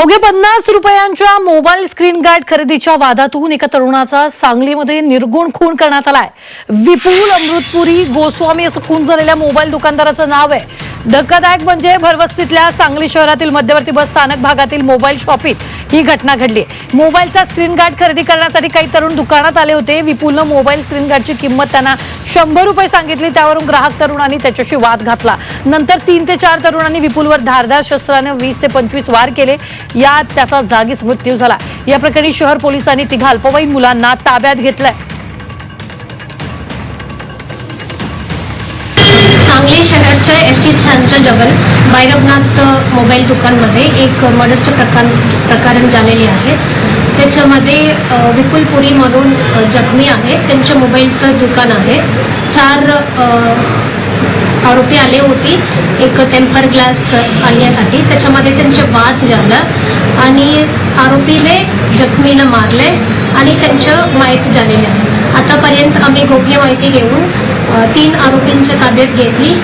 अवघे पन्नास रुपयांच्या मोबाईल स्क्रीन गार्ड खरेदीच्या वादातून एका तरुणाचा सांगलीमध्ये निर्गुण खून करण्यात आलाय. विपुल अमृतपुरी गोस्वामी असं खून झालेल्या मोबाईल दुकानदाराचं नाव आहे. धक्कादायक म्हणजे भरवस्तीतल्या सांगली शहरातील मध्यवर्ती बस स्थानक भागातील मोबाईल शॉपिंग ही घटना घडली. मोबाईलचा स्क्रीन गार्ड खरेदी करण्यासाठी काही तरुण दुकानात आले होते. विपुलनं मोबाईल स्क्रीन गार्डची किंमत त्यांना शंभर रुपये सांगितले त्यावरून ग्राहक तरुणांनी त्याच्याशी वाद घातला. नंतर तीन ते चार तरुणांनी विपुलवर धारदार शस्त्राने वीस ते पंचवीस वार केले. यात त्याचा जागीच मृत्यू झाला. या प्रकरणी शहर पोलिसांनी तिघा अल्पवयीन मुलांना ताब्यात घेतलंय. सांगली शहराच्या एस टी छानच्या जवळ भैरवनाथ मोबाईल दुकानमध्ये एक मर्डरचं प्रकार प्रकरण झालेले आहे. त्याच्यामध्ये विपुल पुरी म्हणून जखमी आहे. त्यांच्या मोबाईलचं दुकान आहे. चार आरोपी आले होती. एक टेम्पर ग्लास आणण्यासाठी. त्याच्यामध्ये त्यांचे वाद झाला आणि आरोपीने जखमीनं मारले आणि त्यांचं माहिती झालेलं आहे. आतापर्यंत आम्ही गोपनीय माहिती घेऊन तीन आरोपींच्या ताब्यात घेतली.